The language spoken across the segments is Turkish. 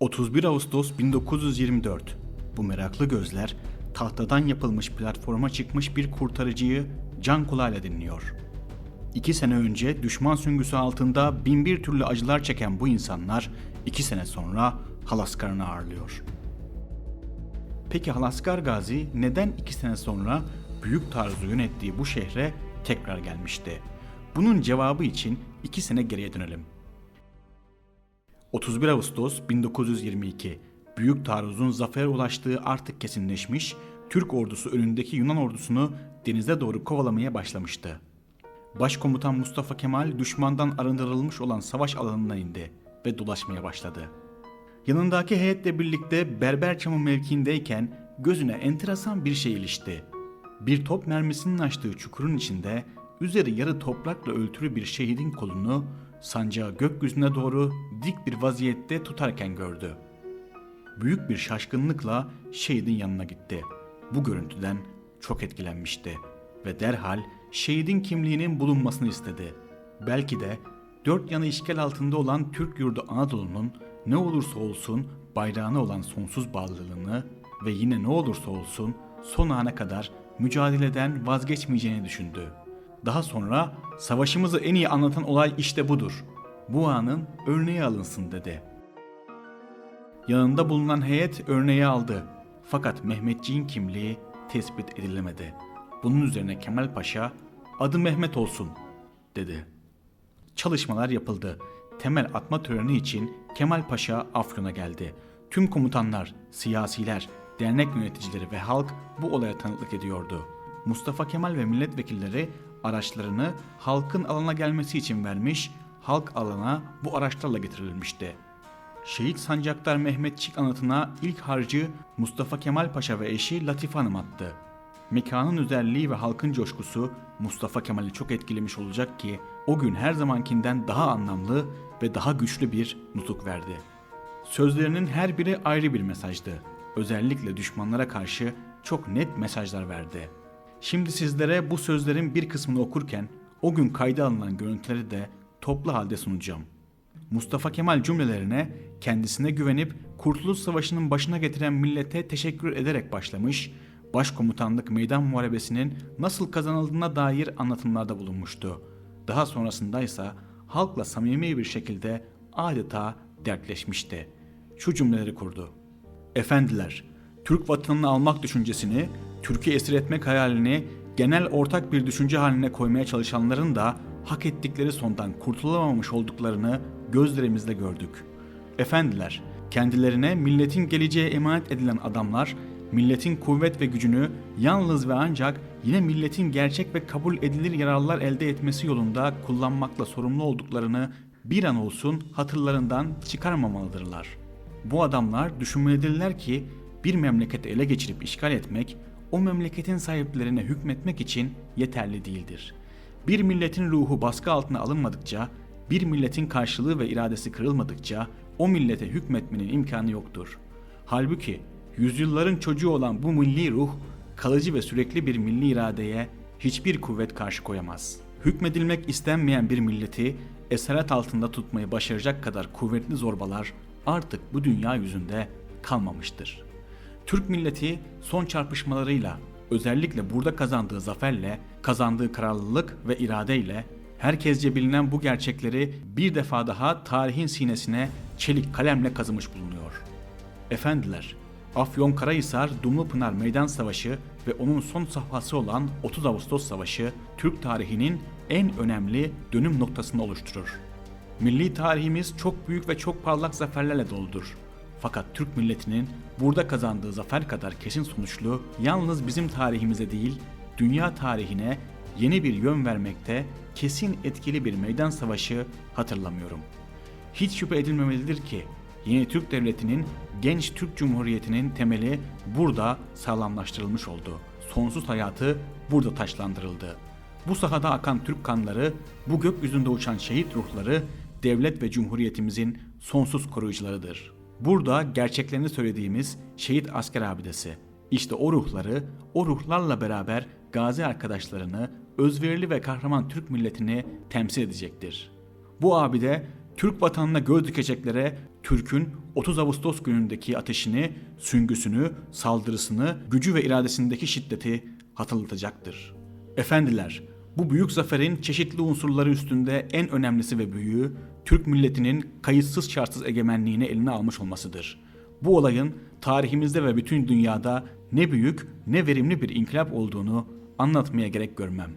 31 Ağustos 1924. Bu meraklı gözler tahtadan yapılmış platforma çıkmış bir kurtarıcıyı can kulağıyla dinliyor. İki sene önce düşman süngüsü altında bin bir türlü acılar çeken bu insanlar iki sene sonra Halaskar'ını ağırlıyor. Peki Halaskar Gazi neden iki sene sonra Büyük Taarruz'u yönettiği bu şehre tekrar gelmişti? Bunun cevabı için iki sene geriye dönelim. 31 Ağustos 1922 Büyük Taarruz'un zafere ulaştığı artık kesinleşmiş, Türk ordusu önündeki Yunan ordusunu denize doğru kovalamaya başlamıştı. Başkomutan Mustafa Kemal düşmandan arındırılmış olan savaş alanına indi ve dolaşmaya başladı. Yanındaki heyetle birlikte Berberçamı mevkiindeyken gözüne enteresan bir şey ilişti. Bir top mermisinin açtığı çukurun içinde üzeri yarı toprakla örtülü bir şehidin kolunu sancağı gökyüzüne doğru dik bir vaziyette tutarken gördü. Büyük bir şaşkınlıkla şehidin yanına gitti. Bu görüntüden çok etkilenmişti ve derhal şehidin kimliğinin bulunmasını istedi. Belki de dört yanı işgal altında olan Türk yurdu Anadolu'nun ne olursa olsun bayrağına olan sonsuz bağlılığını ve yine ne olursa olsun son ana kadar mücadeleden vazgeçmeyeceğini düşündü. Daha sonra savaşımızı en iyi anlatan olay işte budur. Bu anın örneği alınsın dedi. Yanında bulunan heyet örneği aldı. Fakat Mehmetçiğin kimliği tespit edilemedi. Bunun üzerine Kemal Paşa adı Mehmet olsun dedi. Çalışmalar yapıldı. Temel atma töreni için Kemal Paşa Afyon'a geldi. Tüm komutanlar, siyasiler, dernek yöneticileri ve halk bu olaya tanıklık ediyordu. Mustafa Kemal ve milletvekilleri araçlarını halkın alana gelmesi için vermiş, halk alana bu araçlarla getirilmişti. Şehit Sancaktar Mehmetçik anıtına ilk harcı Mustafa Kemal Paşa ve eşi Latife Hanım attı. Mekanın özelliği ve halkın coşkusu Mustafa Kemal'i çok etkilemiş olacak ki o gün her zamankinden daha anlamlı ve daha güçlü bir nutuk verdi. Sözlerinin her biri ayrı bir mesajdı. Özellikle düşmanlara karşı çok net mesajlar verdi. Şimdi sizlere bu sözlerin bir kısmını okurken o gün kayda alınan görüntüleri de toplu halde sunacağım. Mustafa Kemal cümlelerine kendisine güvenip Kurtuluş Savaşı'nın başına getiren millete teşekkür ederek başlamış, başkomutanlık meydan muharebesinin nasıl kazanıldığına dair anlatımlarda bulunmuştu. Daha sonrasında ise halkla samimi bir şekilde adeta dertleşmişti. Şu cümleleri kurdu. Efendiler, Türk vatanını almak düşüncesini, Türkiye esir etmek hayalini genel ortak bir düşünce haline koymaya çalışanların da hak ettikleri sondan kurtulamamış olduklarını gözlerimizle gördük. Efendiler, kendilerine milletin geleceğe emanet edilen adamlar, milletin kuvvet ve gücünü yalnız ve ancak yine milletin gerçek ve kabul edilir yararlar elde etmesi yolunda kullanmakla sorumlu olduklarını bir an olsun hatırlarından çıkarmamalıdırlar. Bu adamlar düşünmelidirler ki bir memleketi ele geçirip işgal etmek, o memleketin sahiplerine hükmetmek için yeterli değildir. Bir milletin ruhu baskı altına alınmadıkça, bir milletin karşılığı ve iradesi kırılmadıkça o millete hükmetmenin imkanı yoktur. Halbuki yüzyılların çocuğu olan bu milli ruh, kalıcı ve sürekli bir milli iradeye hiçbir kuvvet karşı koyamaz. Hükmedilmek istenmeyen bir milleti esaret altında tutmayı başaracak kadar kuvvetli zorbalar artık bu dünya yüzünde kalmamıştır. Türk milleti son çarpışmalarıyla, özellikle burada kazandığı zaferle, kazandığı kararlılık ve iradeyle herkesce bilinen bu gerçekleri bir defa daha tarihin sinesine çelik kalemle kazımış bulunuyor. Efendiler, Afyon Karahisar Dumlupınar Meydan Savaşı ve onun son safhası olan 30 Ağustos Savaşı Türk tarihinin en önemli dönüm noktasını oluşturur. Milli tarihimiz çok büyük ve çok parlak zaferlerle doludur. Fakat Türk milletinin burada kazandığı zafer kadar kesin sonuçlu yalnız bizim tarihimize değil, dünya tarihine yeni bir yön vermekte kesin etkili bir meydan savaşı hatırlamıyorum. Hiç şüphe edilmemelidir ki yeni Türk Devleti'nin genç Türk Cumhuriyeti'nin temeli burada sağlamlaştırılmış oldu. Sonsuz hayatı burada taşlandırıldı. Bu sahada akan Türk kanları, bu gökyüzünde uçan şehit ruhları devlet ve cumhuriyetimizin sonsuz koruyucularıdır. Burada gerçeklerini söylediğimiz şehit asker abidesi. İşte o ruhları, o ruhlarla beraber gazi arkadaşlarını, özverili ve kahraman Türk milletini temsil edecektir. Bu abide Türk vatanına göz dikeceklere, Türk'ün 30 Ağustos günündeki ateşini, süngüsünü, saldırısını, gücü ve iradesindeki şiddeti hatırlatacaktır. Efendiler, bu büyük zaferin çeşitli unsurları üstünde en önemlisi ve büyüğü, Türk milletinin kayıtsız şartsız egemenliğini eline almış olmasıdır. Bu olayın tarihimizde ve bütün dünyada ne büyük ne verimli bir inkılap olduğunu anlatmaya gerek görmem.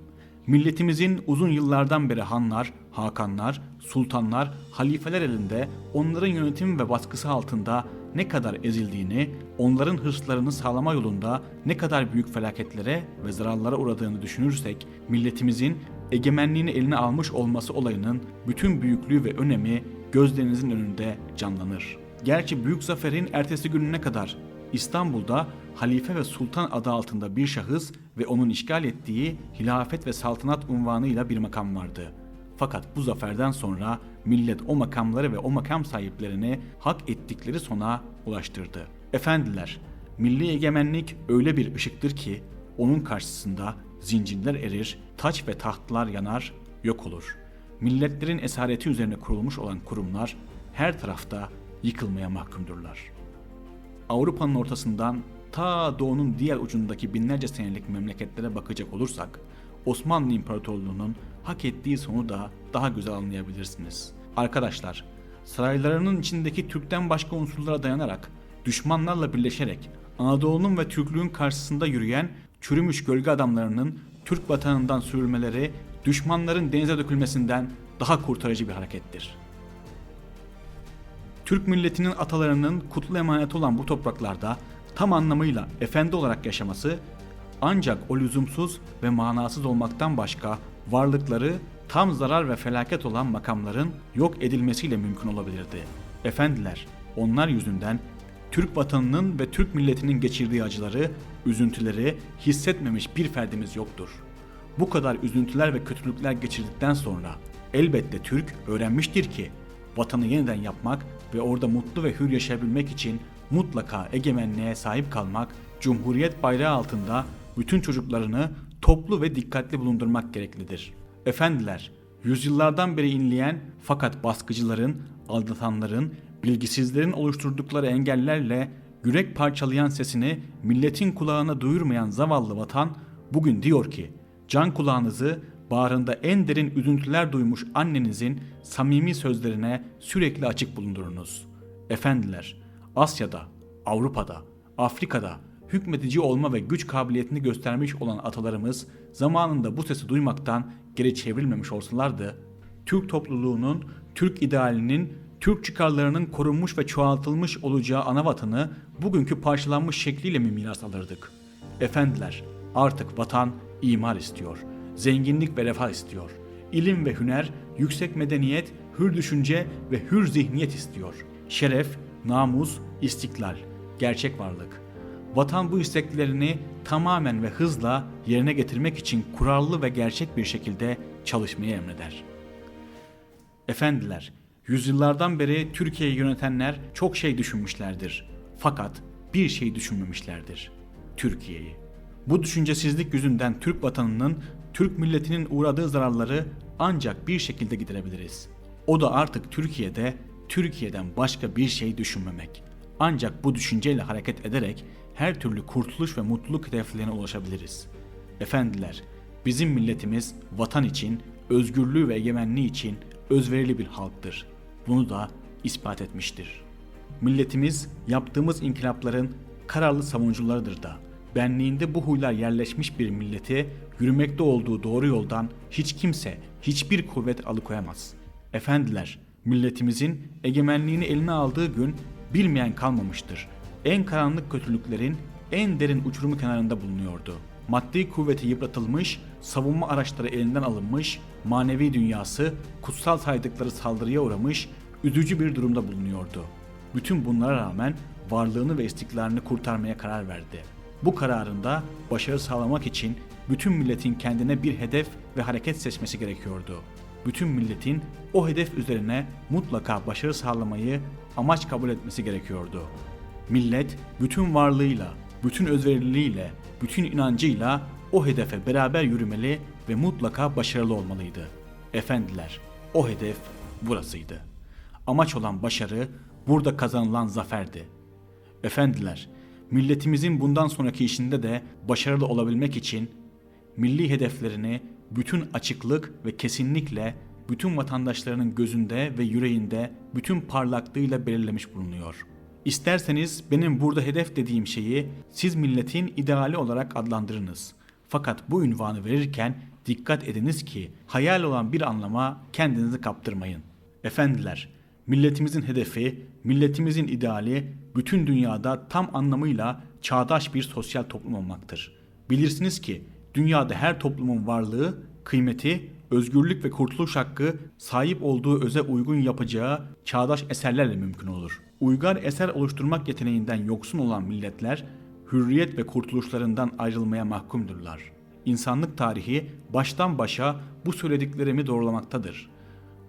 Milletimizin uzun yıllardan beri hanlar, hakanlar, sultanlar, halifeler elinde onların yönetimi ve baskısı altında ne kadar ezildiğini, onların hırslarını sağlama yolunda ne kadar büyük felaketlere ve zararlara uğradığını düşünürsek, milletimizin egemenliğini eline almış olması olayının bütün büyüklüğü ve önemi gözlerinizin önünde canlanır. Gerçi büyük zaferin ertesi gününe kadar İstanbul'da halife ve sultan adı altında bir şahıs ve onun işgal ettiği hilafet ve saltanat unvanıyla bir makam vardı. Fakat bu zaferden sonra millet o makamları ve o makam sahiplerini hak ettikleri sona ulaştırdı. Efendiler, milli egemenlik öyle bir ışıktır ki onun karşısında zincirler erir, taç ve tahtlar yanar, yok olur. Milletlerin esareti üzerine kurulmuş olan kurumlar her tarafta yıkılmaya mahkumdurlar. Avrupa'nın ortasından ta doğunun diğer ucundaki binlerce senelik memleketlere bakacak olursak, Osmanlı İmparatorluğu'nun hak ettiği sonu da daha güzel anlayabilirsiniz. Arkadaşlar, saraylarının içindeki Türk'ten başka unsurlara dayanarak, düşmanlarla birleşerek Anadolu'nun ve Türklüğün karşısında yürüyen çürümüş gölge adamlarının Türk vatanından sürülmeleri, düşmanların denize dökülmesinden daha kurtarıcı bir harekettir. Türk milletinin atalarının kutlu emaneti olan bu topraklarda tam anlamıyla efendi olarak yaşaması ancak o lüzumsuz ve manasız olmaktan başka varlıkları tam zarar ve felaket olan makamların yok edilmesiyle mümkün olabilirdi. Efendiler, onlar yüzünden Türk vatanının ve Türk milletinin geçirdiği acıları, üzüntüleri hissetmemiş bir ferdimiz yoktur. Bu kadar üzüntüler ve kötülükler geçirdikten sonra elbette Türk öğrenmiştir ki vatanı yeniden yapmak ve orada mutlu ve hür yaşayabilmek için mutlaka egemenliğe sahip kalmak, Cumhuriyet bayrağı altında bütün çocuklarını toplu ve dikkatli bulundurmak gereklidir. Efendiler, yüzyıllardan beri inleyen fakat baskıcıların, aldatanların, bilgisizlerin oluşturdukları engellerle yürek parçalayan sesini milletin kulağına duyurmayan zavallı vatan bugün diyor ki, can kulağınızı bağrında en derin üzüntüler duymuş annenizin samimi sözlerine sürekli açık bulundurunuz. Efendiler, Asya'da, Avrupa'da, Afrika'da hükmetici olma ve güç kabiliyetini göstermiş olan atalarımız zamanında bu sesi duymaktan geri çevrilmemiş olsalardı, Türk topluluğunun, Türk idealinin, Türk çıkarlarının korunmuş ve çoğaltılmış olacağı ana vatanı bugünkü parçalanmış şekliyle mi miras alırdık? Efendiler, artık vatan imar istiyor, zenginlik ve refah istiyor. İlim ve hüner, yüksek medeniyet, hür düşünce ve hür zihniyet istiyor. Şeref, namus, istiklal, gerçek varlık. Vatan bu isteklerini tamamen ve hızla yerine getirmek için kurallı ve gerçek bir şekilde çalışmayı emreder. Efendiler, yüzyıllardan beri Türkiye'yi yönetenler çok şey düşünmüşlerdir. Fakat bir şey düşünmemişlerdir. Türkiye'yi. Bu düşüncesizlik yüzünden Türk vatanının, Türk milletinin uğradığı zararları ancak bir şekilde giderebiliriz. O da artık Türkiye'de Türkiye'den başka bir şey düşünmemek. Ancak bu düşünceyle hareket ederek her türlü kurtuluş ve mutluluk hedeflerine ulaşabiliriz. Efendiler, bizim milletimiz vatan için, özgürlüğü ve egemenliği için özverili bir halktır. Bunu da ispat etmiştir. Milletimiz yaptığımız inkılapların kararlı savunucularıdır da benliğinde bu huylar yerleşmiş bir milleti yürümekte olduğu doğru yoldan hiç kimse, hiçbir kuvvet alıkoyamaz. Efendiler, milletimizin egemenliğini eline aldığı gün bilmeyen kalmamıştır. En karanlık kötülüklerin en derin uçurumu kenarında bulunuyordu. Maddi kuvveti yıpratılmış, savunma araçları elinden alınmış, manevi dünyası kutsal saydıkları saldırıya uğramış, üzücü bir durumda bulunuyordu. Bütün bunlara rağmen varlığını ve istiklalini kurtarmaya karar verdi. Bu kararında başarı sağlamak için bütün milletin kendine bir hedef ve hareket seçmesi gerekiyordu. Bütün milletin o hedef üzerine mutlaka başarı sağlamayı amaç kabul etmesi gerekiyordu. Millet bütün varlığıyla, bütün özveriliğiyle, bütün inancıyla o hedefe beraber yürümeli ve mutlaka başarılı olmalıydı. Efendiler, o hedef burasıydı. Amaç olan başarı burada kazanılan zaferdi. Efendiler, milletimizin bundan sonraki işinde de başarılı olabilmek için milli hedeflerini bütün açıklık ve kesinlikle bütün vatandaşlarının gözünde ve yüreğinde bütün parlaklığıyla belirlemiş bulunuyor. İsterseniz benim burada hedef dediğim şeyi siz milletin ideali olarak adlandırınız. Fakat bu ünvanı verirken dikkat ediniz ki hayal olan bir anlama kendinizi kaptırmayın. Efendiler, milletimizin hedefi, milletimizin ideali bütün dünyada tam anlamıyla çağdaş bir sosyal toplum olmaktır. Bilirsiniz ki dünyada her toplumun varlığı, kıymeti, özgürlük ve kurtuluş hakkı sahip olduğu öze uygun yapacağı çağdaş eserlerle mümkün olur. Uygar eser oluşturmak yeteneğinden yoksun olan milletler hürriyet ve kurtuluşlarından ayrılmaya mahkumdurlar. İnsanlık tarihi baştan başa bu söylediklerimi doğrulamaktadır.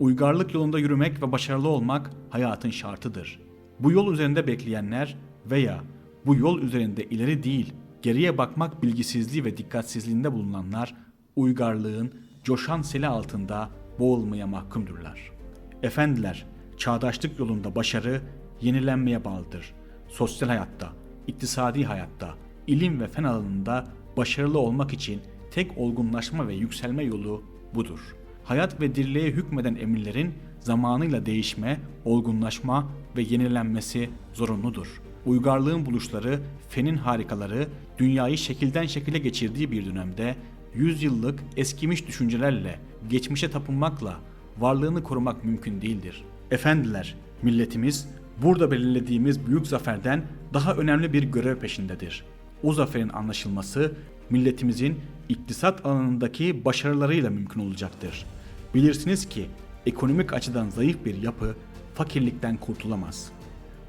Uygarlık yolunda yürümek ve başarılı olmak hayatın şartıdır. Bu yol üzerinde bekleyenler veya bu yol üzerinde ileri değil, geriye bakmak bilgisizliği ve dikkatsizliğinde bulunanlar uygarlığın coşan seli altında boğulmaya mahkumdurlar. Efendiler, çağdaşlık yolunda başarı yenilenmeye bağlıdır. Sosyal hayatta, iktisadi hayatta, ilim ve fen alanında başarılı olmak için tek olgunlaşma ve yükselme yolu budur. Hayat ve dirliğe hükmeden emirlerin zamanıyla değişme, olgunlaşma ve yenilenmesi zorunludur. Uygarlığın buluşları, fenin harikaları dünyayı şekilden şekile geçirdiği bir dönemde yüzyıllık eskimiş düşüncelerle, geçmişe tapınmakla varlığını korumak mümkün değildir. Efendiler, milletimiz burada belirlediğimiz büyük zaferden daha önemli bir görev peşindedir. O zaferin anlaşılması milletimizin iktisat alanındaki başarılarıyla mümkün olacaktır. Bilirsiniz ki ekonomik açıdan zayıf bir yapı fakirlikten kurtulamaz.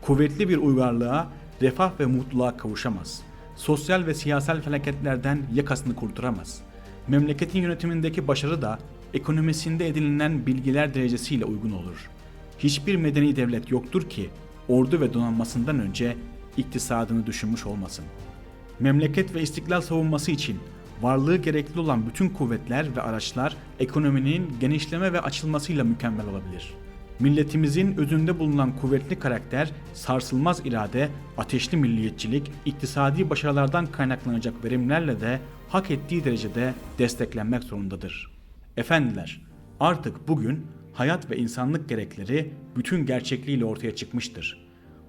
Kuvvetli bir uygarlığa refah ve mutluluğa kavuşamaz. Sosyal ve siyasal felaketlerden yakasını kurtaramaz. Memleketin yönetimindeki başarı da ekonomisinde edinilen bilgiler derecesiyle uygun olur. Hiçbir medeni devlet yoktur ki ordu ve donanmasından önce iktisadını düşünmüş olmasın. Memleket ve istiklal savunması için varlığı gerekli olan bütün kuvvetler ve araçlar ekonominin genişleme ve açılmasıyla mükemmel olabilir. Milletimizin özünde bulunan kuvvetli karakter, sarsılmaz irade, ateşli milliyetçilik, iktisadi başarılardan kaynaklanacak verimlerle de hak ettiği derecede desteklenmek zorundadır. Efendiler, artık bugün hayat ve insanlık gerekleri bütün gerçekliğiyle ortaya çıkmıştır.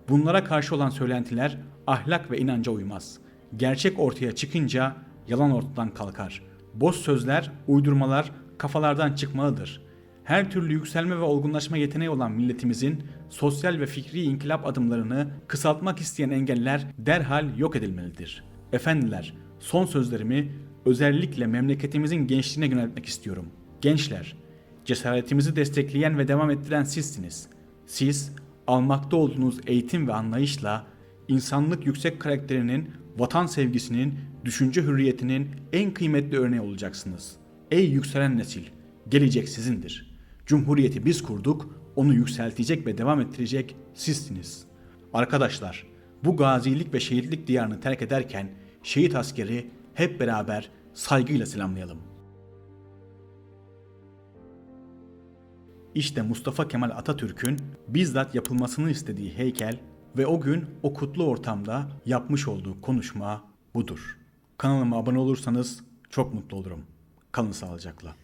Bunlara karşı olan söylentiler ahlak ve inanca uymaz. Gerçek ortaya çıkınca yalan ortadan kalkar. Boş sözler, uydurmalar kafalardan çıkmalıdır. Her türlü yükselme ve olgunlaşma yeteneği olan milletimizin sosyal ve fikri inkılap adımlarını kısaltmak isteyen engeller derhal yok edilmelidir. Efendiler, son sözlerimi özellikle memleketimizin gençliğine yöneltmek istiyorum. Gençler, cesaretimizi destekleyen ve devam ettiren sizsiniz. Siz almakta olduğunuz eğitim ve anlayışla insanlık yüksek karakterinin, vatan sevgisinin, düşünce hürriyetinin en kıymetli örneği olacaksınız. Ey yükselen nesil, gelecek sizindir. Cumhuriyeti biz kurduk, onu yükseltecek ve devam ettirecek sizsiniz. Arkadaşlar, bu gazilik ve şehitlik diyarını terk ederken şehit askeri hep beraber saygıyla selamlayalım. İşte Mustafa Kemal Atatürk'ün bizzat yapılmasını istediği heykel ve o gün o kutlu ortamda yapmış olduğu konuşma budur. Kanalıma abone olursanız çok mutlu olurum. Kalın sağlıcakla.